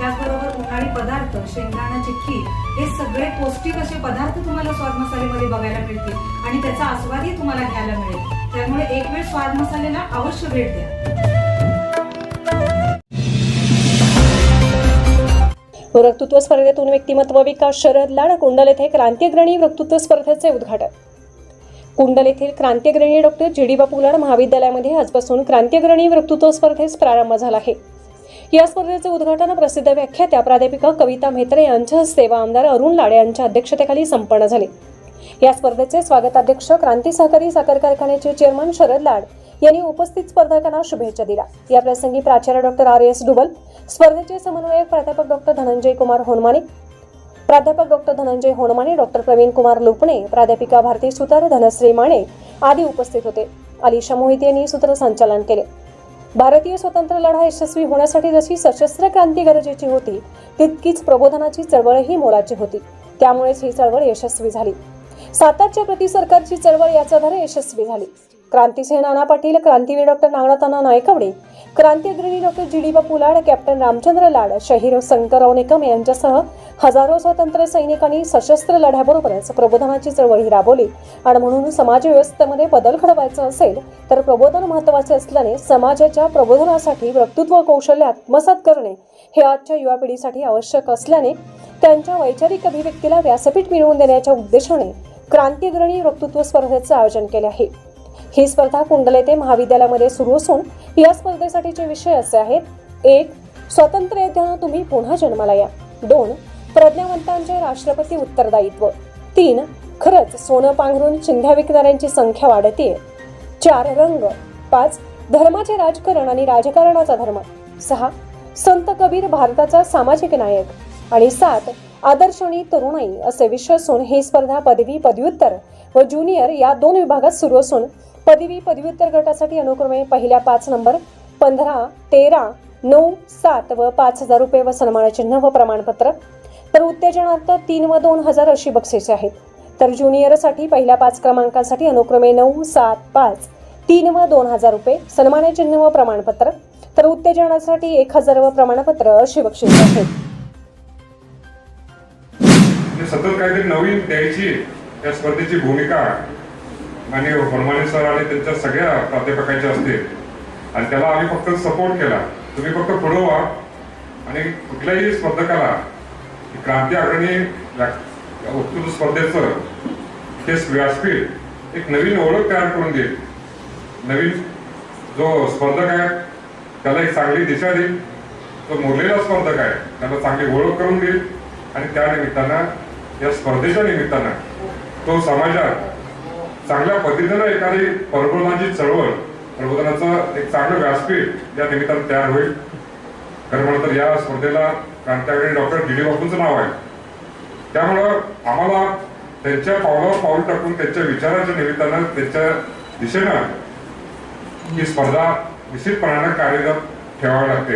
त्याचबरोबर उन्हाळी पदार्थ शेंगदाणा चिक्की हे सगळे पौष्टिक असे पदार्थ तुम्हाला स्वाद मसालेमध्ये बघायला मिळतील आणि त्याचा आस्वादही तुम्हाला घ्यायला मिळेल. त्यामुळे एक वेळ स्वाद मसालेला अवश्य भेट द्या. वक्तृत्व स्पर्धेतून व्यक्तिमत्व विकास शरद लाड कुंडल येथे क्रांतिअग्रणी वक्तृत्व स्पर्धेचे उद्घाटन. कुंडल येथील क्रांतिअग्रणी डॉक्टर जी डी बापू लाड महाविद्यालयामध्ये आजपासून क्रांतिअग्रणी वक्तृत्व स्पर्धेस प्रारंभ झाला आहे. या स्पर्धेचे उद्घाटन प्रसिद्ध व्याख्यात्या प्राध्यापिका कविता म्हेत्रे यांच्या हस्ते व आमदार अरुण लाड यांच्या अध्यक्षतेखाली संपन्न झाले. या स्पर्धेचे स्वागताध्यक्ष क्रांती सहकारी साखर कारखान्याचे चेअरमन शरद लाड यांनी उपस्थित स्पर्धकांना शुभेच्छा दिल्या. या प्रसंगी प्राचार्य डॉक्टर आर एस डुबल स्पर्धेचे समन्वयक प्राध्यापक डॉक्टर धनंजय कुमार होनमाने प्राध्यापक डॉक्टर धनंजय होनमाने डॉक्टर प्रवीण कुमार लुपणे प्राध्यापिका भारती सुतार धनश्री माने आदी उपस्थित होते. अलिशा मोहिते यांनी सूत्रसंचालन केले. भारतीय स्वतंत्र लढा यशस्वी होण्यासाठी जशी सशस्त्र क्रांती गरजेची होती तितकीच प्रबोधनाची चळवळही मोलाची होती. त्यामुळेच ही चळवळ यशस्वी झाली. सातारच्या प्रति सरकारची चळवळ याचा आधारे यशस्वी झाली. क्रांतीसेनाना पाटील क्रांतीवीर डॉक्टर नागनाथांना नायकवडे क्रांती अग्रणी doctor G D Bapu Lad captain Ramchandra Lad Shaheer Shankarrao Nikam यांच्यासह हजारो स्वातंत्र्य सैनिकांनी सशस्त्र लढ्याबरोबरच प्रबोधनाची चळवळी राबवली. आणि म्हणून समाज व्यवस्थेमध्ये बदल घडवायचा असेल तर प्रबोधन महत्त्वाचे असल्याने समाजाच्या प्रबोधनासाठी वक्तृत्व कौशल्य आत्मसात करणे हे आजच्या युवा पिढीसाठी आवश्यक असल्याने त्यांच्या वैचारिक अभिव्यक्तीला व्यासपीठ मिळवून देण्याच्या उद्देशाने क्रांतीग्रणी वक्तृत्व स्पर्धेचं आयोजन केले आहे. ही स्पर्धा कुंडल येथे महाविद्यालयामध्ये सुरू असून या स्पर्धेसाठीचे विषय असे आहेत. एक स्वातंत्र्य येताना तुम्ही पुन्हा जन्माला या. दोन प्रज्ञावंतांचे राष्ट्रपती उत्तरदायित्व. तीन खरंच सोनं पांघरून चिंध्या विकणाऱ्यांची संख्या वाढते चार रंग. पाच धर्माचे राजकारण आणि राजकारणाचा धर्म. सहा संत कबीर भारताचा सामाजिक नायक. आणि सात आदर्श आणि तरुणाई असे विषय असून ही स्पर्धा पदवी पदव्युत्तर व ज्युनियर या दोन विभागात सुरू असून पदवी पदव्युत्तर गटासाठी अनुक्रमे पहिल्या पाच नंबर पंधरा तेरा नऊ सात व पाच हजार रुपये व सन्मानचिन्ह व प्रमाणपत्र. तर उत्तेजनार्थ तीन व दोन हजार अशी बक्षिसे आहेत. तर ज्युनियरसाठी पहिल्या पाच क्रमांकासाठी अनुक्रमे नऊ सात पाच तीन व दोन हजार रुपये सन्मानचिन्ह व प्रमाणपत्र. तर उत्तेजनासाठी एक हजार व प्रमाणपत्र अशी बक्षिसे आहेत. म्हणजे सतत काहीतरी नवीन द्यायची या स्पर्धेची भूमिका माननीय हनुमाने सर आणि त्यांच्या सगळ्या प्राध्यापकांचे असते आणि त्याला आम्ही फक्त सपोर्ट केला. तुम्ही फक्त पुढं व्हा. आणि कुठल्याही स्पर्धकाला क्रांती अग्रणी व्या- वक्तृत्व स्पर्धेचं हे व्यासपीठ एक नवीन ओळख तयार करून देईल. नवीन जो स्पर्धक आहे त्याला एक चांगली दिशा देईल. जो मुरलेला स्पर्धक आहे त्याला चांगली ओळख करून देईल. आणि त्या निमित्तानं या स्पर्धेच्या निमित्तानं तो समाजात चांगल्या पद्धतीनं एखादी प्रबोधनाची चळवळ प्रबोधनाचं एक चांगलं व्यासपीठ या निमित्तानं तयार होईल. खरं म्हणलं तर या स्पर्धेला क्रांत्याकडे डॉक्टर डी डी बापूंचं नाव आहे. त्यामुळं आम्हाला त्यांच्या पावलावर पाऊल टाकून त्यांच्या विचाराच्या निमित्तानं त्यांच्या दिशेनं ही स्पर्धा निश्चितपणानं कार्यरत ठेवावी लागते.